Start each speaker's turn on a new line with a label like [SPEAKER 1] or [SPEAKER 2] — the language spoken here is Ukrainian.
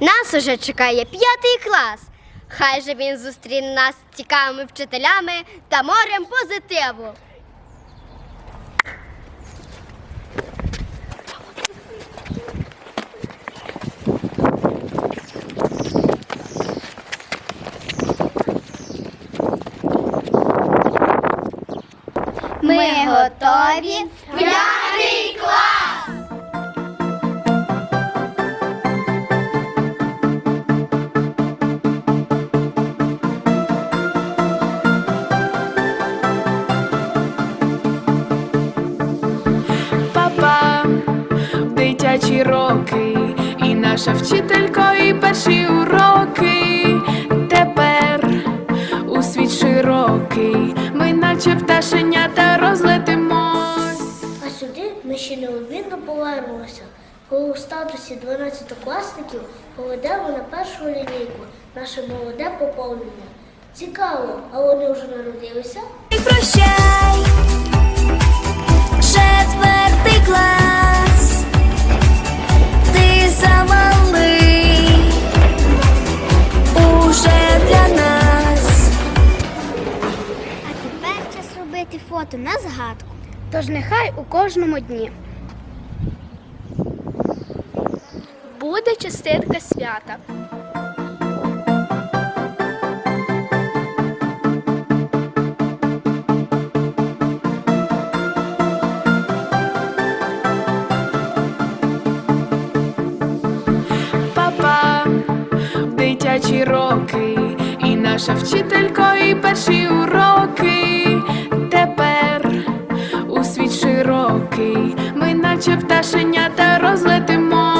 [SPEAKER 1] Нас уже чекає п'ятий клас. Хай же він зустріне нас цікавими вчителями та морем позитиву. Ми готові. П'ятий клас!
[SPEAKER 2] Дитячі роки, і наша вчителька, і перші уроки. Тепер у світ широкий, ми наче пташенята розлетимось.
[SPEAKER 3] А сюди ми ще неодмінно повернемося, коли у статусі 12-класників поведемо на першу лінійку наше молоде поповнення. Цікаво, а вони вже народилися?
[SPEAKER 4] Прощай,
[SPEAKER 1] фото на згадку. Тож нехай у кожному дні.
[SPEAKER 2] Буде частинка свята. Папа, дитячі роки, і наша вчителька, і перші уроки. наче пташенята розлетимо.